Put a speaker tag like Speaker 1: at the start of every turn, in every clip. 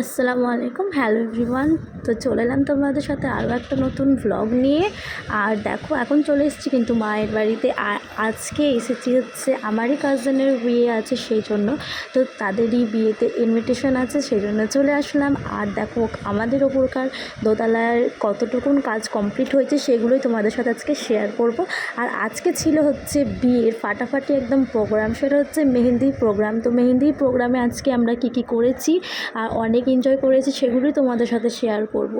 Speaker 1: আসসালামু আলাইকুম। Hello everyone তো চলে এলাম তোমাদের সাথে আরও একটা নতুন ভ্লগ নিয়ে। আর দেখো, এখন চলে এসেছি কিন্তু মায়ের বাড়িতে। আজকে এসেছি হচ্ছে আমারই কাজিনের বিয়ে আছে সেই জন্য। তো তাদেরই বিয়েতে ইনভিটেশন আছে সেই জন্য চলে আসলাম। আর দেখো, আমাদের ওপরকার দোতলার কতটুকুন কাজ কমপ্লিট হয়েছে সেগুলোই তোমাদের সাথে আজকে শেয়ার করব। আর আজকে ছিল হচ্ছে বিয়ের ফাটাফাটি একদম প্রোগ্রাম সেটা হচ্ছে মেহেন্দি প্রোগ্রাম তো মেহেন্দি প্রোগ্রামে আজকে আমরা কি কি করেছি? আর অনেক এনজয় করেছি, সেগুলোই তোমাদের সাথে শেয়ার করব।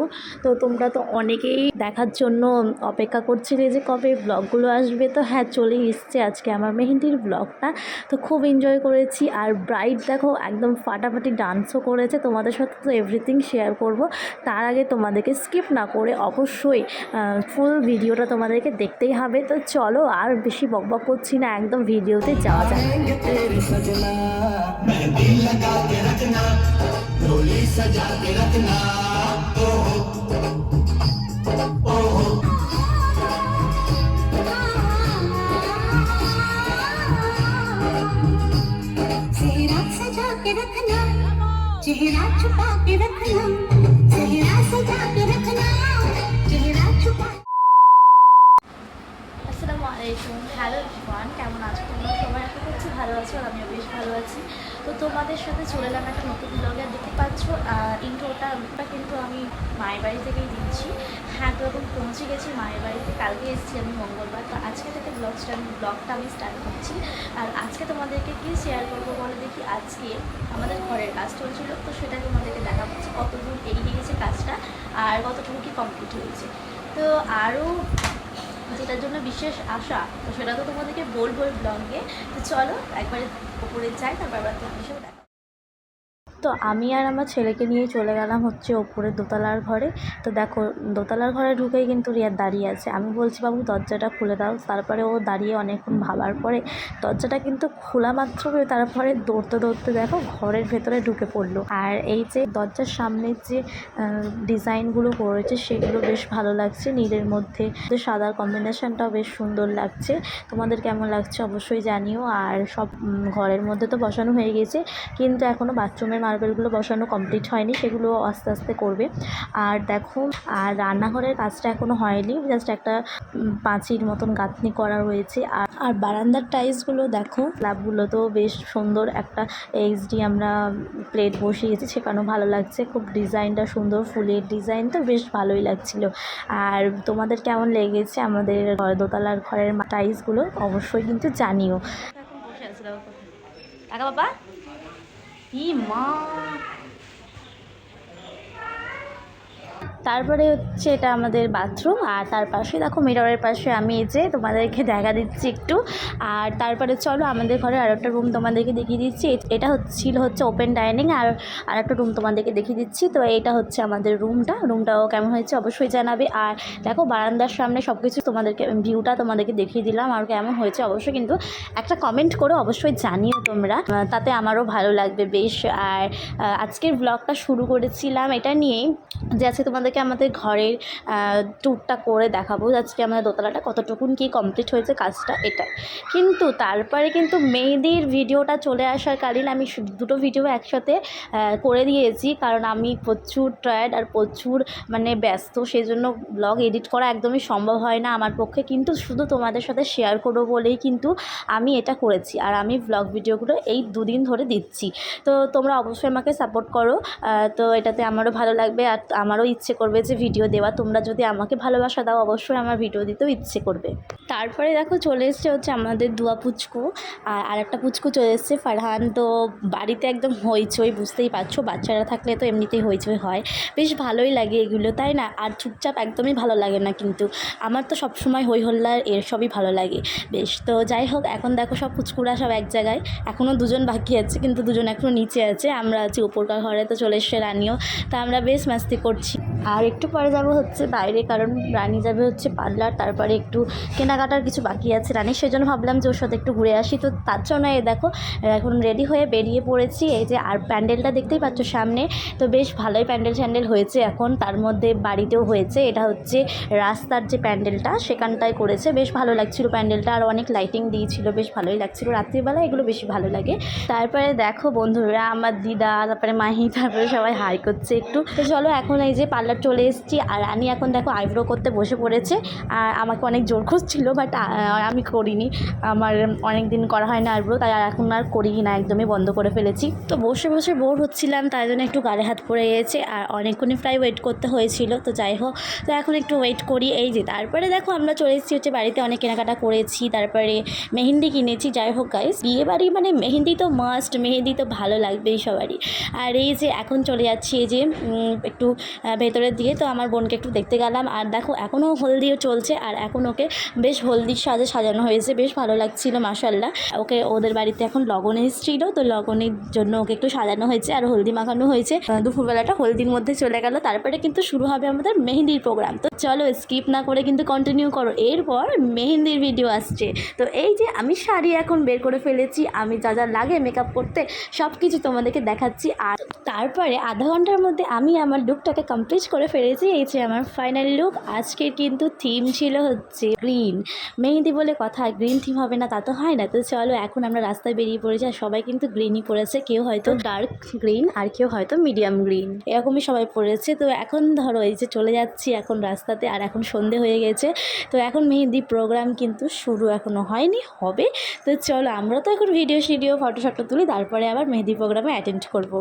Speaker 1: তো তোমরা তো অনেকেই দেখার জন্য অপেক্ষা করছিলে যে কবে ব্লগগুলো আসবে। তো হ্যাঁ চলে এসছে আজকে আমার মেহেন্দির ব্লগটা তো খুব এনজয় করেছি। আর ব্রাইড দেখো, একদম ফাটাফাটি ডান্সও করেছে। তোমাদের সাথে তো এভরিথিং শেয়ার করব। তার আগে তোমাদেরকে স্কিপ না করে অবশ্যই ফুল ভিডিওটা তোমাদেরকে দেখতেই হবে। তো চলো, আর বেশি বকবক করছি না, একদম ভিডিওতে যাওয়া যায়
Speaker 2: आएंगे तेरे सजना मेहंदी लगा के रखना डोली सजा के रखना
Speaker 1: আলাইকুম হ্যালো জীবন কেমন আছো তোমরা? সবাই আশা করছি ভালো আছো আর আমিও বেশ ভালো আছি। তো তোমাদের সাথে চলে এলাম একটা নতুন ব্লগে দেখতে পাচ্ছ ইন্ট্রোটা কিন্তু আমি মায়ের বাড়ি থেকেই দিচ্ছি। হ্যাঁ তো এখন পৌঁছে গেছি মায়ের বাড়িতে। কালকে এসেছি আমি মঙ্গলবার। তো আজকে থেকে ব্লগটা আমি ব্লগটা আমি স্টার্ট করছি। আর আজকে তোমাদেরকে কি শেয়ার করব বলে দেখি? আজকে আমাদের ঘরের কাজ চলছিল, তো সেটা তোমাদেরকে দেখা পাচ্ছি কতদূর এগিয়ে গেছে কাজটা আর কতটুকু কি কমপ্লিট হয়েছে। তো আরও যেটার জন্য বিশেষ আশা, তো সেটা তো তোমাদেরকে বলব ব্লগে তো চলো, একবারে উপরে যাই, তারপর আবার তোমার সাথে দেখা তো আমি আর আমার ছেলেকে নিয়ে চলে গেলাম হচ্ছে ওপরে দোতলার ঘরে। তো দেখো দোতলার ঘরে ঢুকেই কিন্তু রিয়াদ দাঁড়িয়ে আছে। আমি বলছি বাবু দরজাটা খুলে দাও। তারপরে ও দাঁড়িয়ে অনেকক্ষণ ভাবার পরে দরজাটা কিন্তু খোলা মাত্র তারপরে দৌড়তে দৌড়তে দেখো ঘরের ভেতরে ঢুকে পড়ল। আর এই যে দরজার সামনের যে ডিজাইনগুলো করেছে সেগুলো বেশ ভালো লাগছে। নীলের মধ্যে যে সাদার কম্বিনেশনটাও বেশ সুন্দর লাগছে। তোমাদের কেমন লাগছে অবশ্যই জানিও। আর সব ঘরের মধ্যে তো বসানো হয়ে গেছে কিন্তু এখনও বাথরুমের মার্বেলগুলো বসানো কমপ্লিট হয়নি, সেগুলো আস্তে আস্তে করবে। আর দেখো, আর রান্নাঘরের কাজটা এখনও হয়নি জাস্ট একটা পাঁচির মতন গাঁথনি করা রয়েছে। আর আর বারান্দার টাইলসগুলো দেখো স্ল্যাবগুলো তো বেশ সুন্দর, একটা এইচডি আমরা প্লেট বসিয়েছি, সেখানেও ভালো লাগছে। খুব ডিজাইনটা সুন্দর, ফুলের ডিজাইন তো বেশ ভালোই লাগছিল। আর তোমাদের কেমন লেগেছে আমাদের দোতলার ঘরের টাইলসগুলো? অবশ্যই কিন্তু জানিও। বাবা? і ма. তারপরে হচ্ছে এটা আমাদের বাথরুম, আর তার পাশে দেখো মিররের পাশে আমি এই যে তোমাদেরকে দেখা দিচ্ছি একটু। আর তারপরে চলো আমাদের ঘরে আর একটা রুম তোমাদেরকে দেখিয়ে দিচ্ছি। এটা হচ্ছিল হচ্ছে ওপেন ডাইনিং আর আর একটা রুম তোমাদেরকে দেখিয়ে দিচ্ছি। তো এটা হচ্ছে আমাদের রুমটা রুমটাও কেমন হয়েছে অবশ্যই জানাবে। আর দেখো বারান্দার সামনে সব কিছু তোমাদেরকে ভিউটা তোমাদেরকে দেখিয়ে দিলাম। আর কেমন হয়েছে অবশ্যই কিন্তু একটা কমেন্ট করে অবশ্যই জানিও তোমরা। তাতে আমারও ভালো লাগবে বেশ। আর আজকের ব্লগটা শুরু করেছিলাম এটা নিয়েই যে আছে আজকে তোমাদেরকে আমাদের ঘরের ট্যুরটা করে দেখাবো। আজকে আমাদের দোতলাটা কতটুকুন কি কমপ্লিট হয়েছে কাজটা এটা কিন্তু তারপরে কিন্তু মেহেদির ভিডিওটা চলে আসার কালীন আমি দুটো ভিডিও একসাথে করে দিয়েছি। কারণ আমি প্রচুর টায়ার্ড আর প্রচুর মানে ব্যস্ত সেই জন্য ব্লগ এডিট করা একদমই সম্ভব হয় না আমার পক্ষে। কিন্তু শুধু তোমাদের সাথে শেয়ার করব বলেই কিন্তু আমি এটা করেছি। আর আমি ব্লগ ভিডিওগুলো এই দুদিন ধরে দিচ্ছি। তো তোমরা অবশ্যই আমাকে সাপোর্ট করো। তো এটাতে আমারও ভালো লাগবে আর আমারও ইচ্ছে করবে যে ভিডিও দেওয়া, তোমরা যদি আমাকে ভালোবাসা দাও, অবশ্যই আমার ভিডিও দিতেও ইচ্ছে করবে। তারপরে দেখো চলে এসছে হচ্ছে আমাদের দুয়া পুচকু, আর আরেকটা পুচকু চলে এসছে, ফারহান তো বাড়িতে একদম হইচই, বুঝতেই পারছ, বাচ্চারা থাকলে তো এমনিতেই হইচই হয়। বেশ ভালোই লাগে এগুলো, তাই না? আর চুপচাপ একদমই ভালো লাগে না কিন্তু, আমার তো সবসময় হই হল্লার এর সবই ভালো লাগে। বেশ, তো যাই হোক, এখন দেখো সব পুচকুরা সব এক জায়গায় এখনও দুজন বাকি আছে, কিন্তু দুজন এখনও নিচে আছে, আমরা আছি উপরকার ঘরে, তো চলে এসছে রানিও, তা আমরা বেশ মাস্তি করছি। আর একটু পরে যাব হচ্ছে বাইরে, কারণ রানী যাবে হচ্ছে পার্লার, তারপরে একটু কেনাকাটার কিছু বাকি আছে রানীর। সেজন্য ভাবলাম যে ওর সাথে একটু ঘুরে আসি। তো তার জন্য এই দেখো, এখন রেডি হয়ে বেরিয়ে পড়েছি। এই যে আর প্যান্ডেলটা দেখতেই পাচ্ছ সামনে। তো বেশ ভালোই প্যান্ডেল স্যান্ডেল হয়েছে এখন। তার মধ্যে বাড়িতেও হয়েছে। এটা হচ্ছে রাস্তার যে প্যান্ডেলটা, সেখানটায় করেছে। বেশ ভালো লাগছিল প্যান্ডেলটা। আর অনেক লাইটিং দিয়েছিল। বেশ ভালোই লাগছিল। রাত্রিবেলা এগুলো বেশি ভালো লাগে। তারপরে দেখো বন্ধুরা, আমার দিদা, তারপরে মাহি, তারপরে সবাই হাই করছে একটু। তো চলো এখন এই যে পার্লার চলে এসেছি আর রানী এখন দেখো আইব্রো করতে বসে পড়েছে আর আমাকে অনেক জোর খুঁজছিল বাট আমি করিনি। আমার অনেক দিন করা হয় না আইব্রো তাই আর এখন আর করি না একদমই বন্ধ করে ফেলেছি। তো বসে বসে বোর হচ্ছিলাম তাই জন্য একটু গালে হাত পড়ে গেছে আর অনেকক্ষণই প্রায় ওয়েট করতে হয়েছিল। তো যাই হোক তো এখন একটু ওয়েট করি এই যে তারপরে দেখো আমরা চলে এসেছি হচ্ছে বাড়িতে অনেক কেনাকাটা করেছি তারপরে মেহেন্দি কিনেছি যাই হোক গাইস বিয়ে বাড়ি মানে মেহেন্দি তো মাস্ট মেহেন্দি তো ভালো লাগবেই সবারই। আর এই যে এখন চলে যাচ্ছি এই যে একটু আহ, ভেতরের দিকে তো আমার বোনকে একটু দেখতে গেলাম। আর দেখো, এখনও হলদিও চলছে আর এখন ওকে বেশ হলদির সাজে সাজানো হয়েছে। বেশ ভালো লাগছিল মাসাল্লাহ ওকে, ওদের বাড়িতে এখন লগন এসেছিল, তো লগনের জন্য ওকে একটু সাজানো হয়েছে আর হলদি মাখানো হয়েছে। দুপুরবেলাটা হলদির মধ্যে চলে গেল, তারপরে কিন্তু শুরু হবে আমাদের মেহেন্দির প্রোগ্রাম। তো চলো স্কিপ না করে কিন্তু কন্টিনিউ করো। এরপর মেহেন্দির ভিডিও আসছে। তো এই যে, আমি শাড়ি এখন বের করে ফেলেছি, আমি যা যা লাগে মেকআপ করতে সব কিছু তোমাদেরকে দেখাচ্ছি। আর তারপরে আধা ঘণ্টার মধ্যে আমি আমার লুকটাকে কমপ্লিট করে ফেলেছি, এই যে আমার ফাইনাল লুক আজকের কিন্তু থিম ছিল হচ্ছে গ্রিন মেহেন্দি বলে কথা গ্রিন থিম হবে না, তা তো হয় না। তো চলো, এখন আমরা রাস্তায় বেরিয়ে পড়েছি, আর সবাই কিন্তু গ্রিনই পড়েছে। কেউ হয়তো ডার্ক গ্রিন আর কেউ হয়তো মিডিয়াম গ্রিন এরকমই সবাই পড়েছে। তো এখন ধরো, এই যে চলে যাচ্ছি এখন রাস্তাতে, আর এখন সন্ধে হয়ে গেছে। তো এখন মেহেন্দি প্রোগ্রাম কিন্তু শুরু এখনও হয়নি, হবে। তো চলো, আমরা তো এখন ভিডিও শিডিও ফটো শটো তুলি, তারপরে আবার মেহেন্দি প্রোগ্রামে অ্যাটেন্ড করব।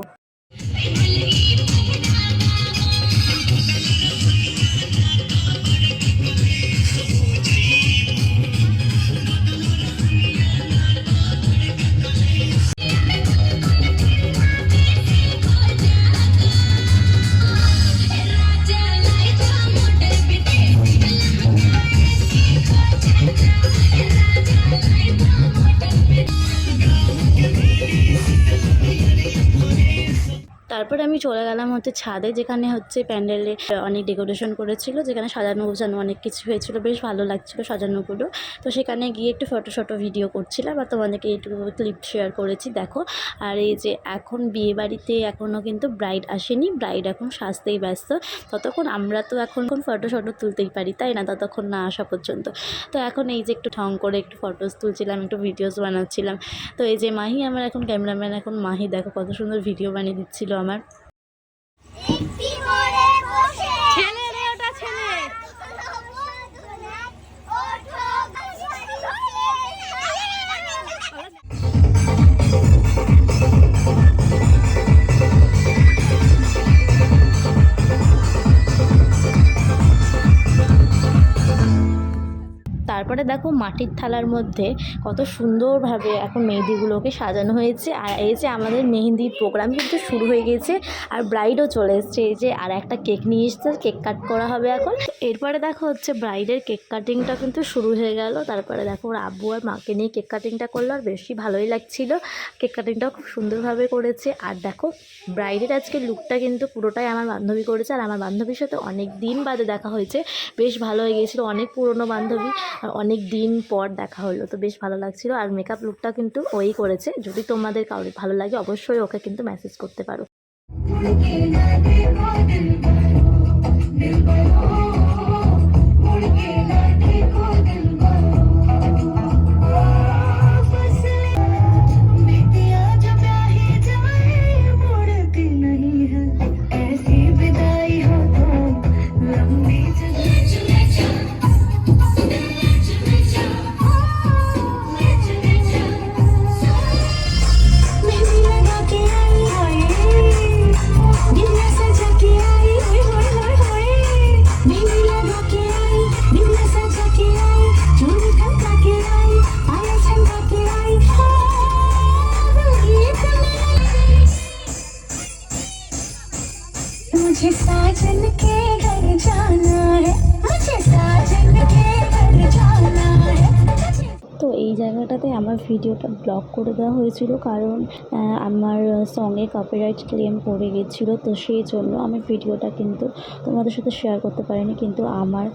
Speaker 1: তারপরে আমি চলে গেলাম হচ্ছে ছাদে, যেখানে হচ্ছে প্যান্ডেলে অনেক ডেকোরেশন করেছিল, যেখানে সাজানো গোছানো অনেক কিছু হয়েছিল, বেশ ভালো লাগছিল সাজানোগুলো। তো সেখানে গিয়ে একটু ফটো শটো ভিডিও করছিলাম আর তোমাদেরকে একটু ক্লিপ শেয়ার করেছি, দেখো। আর এই যে এখন বিয়ে বাড়িতে এখনও কিন্তু ব্রাইড আসেনি ব্রাইড এখন সাজতেই ব্যস্ত। ততক্ষণ আমরা তো এখন কোন ফটো শটো তুলতেই পারি, তাই না? ততক্ষণ না আসা পর্যন্ত। তো এখন এই যে একটু ঠং করে একটু ফটোস তুলছিলাম, একটু ভিডিওস বানাচ্ছিলাম। তো এই যে মাহি, আমার এখন ক্যামেরাম্যান এখন মাহি, দেখো কত সুন্দর ভিডিও বানিয়ে দিচ্ছিল আমার।
Speaker 3: ছেলে
Speaker 1: দেখো মাটির থালার মধ্যে কত সুন্দরভাবে এখন মেহেদিগুলোকে সাজানো হয়েছে। আর এই যে আমাদের মেহেন্দির প্রোগ্রাম কিন্তু শুরু হয়ে গেছে আর ব্রাইডও চলে এসছে। এই যে আর একটা কেক নিয়ে এসছে কেক কাট করা হবে এখন। এরপরে দেখো হচ্ছে ব্রাইডের কেক কাটিংটা কিন্তু শুরু হয়ে গেল। তারপরে দেখো ওর আব্বু আর মাকে নিয়ে কেক কাটিংটা করল আর বেশি ভালোই লাগছিল। কেক কাটিংটাও খুব সুন্দরভাবে করেছে। আর দেখো ব্রাইডের আজকে লুকটা কিন্তু পুরোটাই আমার বান্ধবী করেছে। আর আমার বান্ধবীর সাথে অনেক দিন বাদে দেখা হয়েছে। বেশ ভালো হয়ে গিয়েছিল, অনেক পুরনো বান্ধবী আর অনেক দিন পর দেখা হলো, তো বেশ ভালো লাগছিল। আর মেকআপ লুকটা কিন্তু ওই করেছে। যদি তোমাদের কারোর ভালো লাগে, অবশ্যই ওকে কিন্তু মেসেজ করতে পারো। তো এই জায়গাটাতে আমার ভিডিওটা ব্লক করে দেওয়া হয়েছিল কারণ আমার সঙ্গে কপিরাইট ক্লেম পড়ে গেছিল, তো সেই জন্য আমি ভিডিওটা কিন্তু তোমাদের সাথে শেয়ার করতে পারিনি, কিন্তু আমার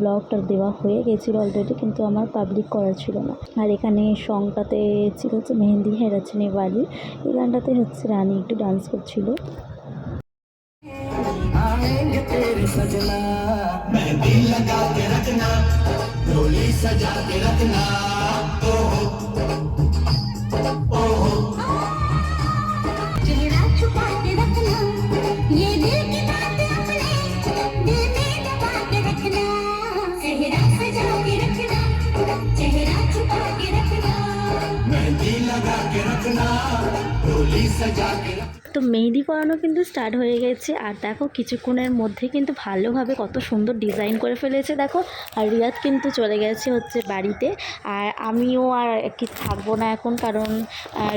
Speaker 1: ব্লগটা দেওয়া হয়ে গেছিল অলরেডি কিন্তু আমার পাবলিক করা ছিল না। আর এখানে সংটাতে ছিল হচ্ছে মেহেন্দি হেরাচনে বালি এই গানটাতে হচ্ছে রানী একটু ডান্স করছিল।
Speaker 4: सजा के रखना। ओ
Speaker 2: चेहरा छुपा के रखना। ये दिल की बात अपने दिल में दबा के रखना। चेहरा सजा के रखना। चेहरा छुपा के रखना।
Speaker 4: मेहंदी लगा के रखना। डोली सजा के रखना।
Speaker 1: মেহেদি পরানো কিন্তু স্টার্ট হয়ে গেছে। আর দেখো কিছুক্ষণের মধ্যে কিন্তু ভালোভাবে কত সুন্দর ডিজাইন করে ফেলেছে, দেখো। আর রিয়াদ কিন্তু চলে গেছে হচ্ছে বাড়িতে। আর আমিও আর কি থাকব না এখন কারণ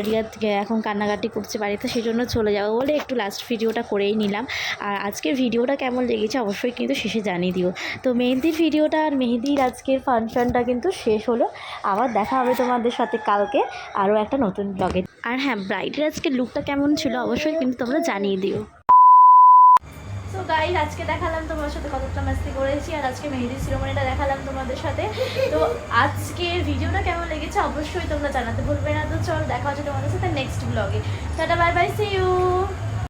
Speaker 1: রিয়াদ এখন কান্নাকাটি করছে বাড়িতে সেই জন্য চলে যাব বলে একটু লাস্ট ভিডিওটা করেই নিলাম। আর আজকের ভিডিওটা কেমন লেগেছে অবশ্যই কিন্তু শেষে জানিয়ে দিও। তো মেহেদির ভিডিওটা আর মেহেদির আজকের ফাংশনটা কিন্তু শেষ হলো। আবার দেখা হবে তোমাদের সাথে কালকে আরও একটা নতুন ব্লগে আর হ্যাঁ ব্রাইডের আজকে লুকটা কেমন ছিল অবশ্যই কিন্তু তোমরা জানিয়ে দিও।
Speaker 5: গাইজ আজকে দেখালাম তোমার সাথে কতটা মাস্তি করেছি, আর আজকে মেহেদি সিরোমনিটা দেখালাম তোমাদের সাথে। তো আজকে ভিডিওটা কেমন লেগেছে অবশ্যই তোমরা জানাতে ভুলবে না। তো চল, দেখা হচ্ছে তোমাদের সাথে নেক্সট ব্লগে tata bye bye see you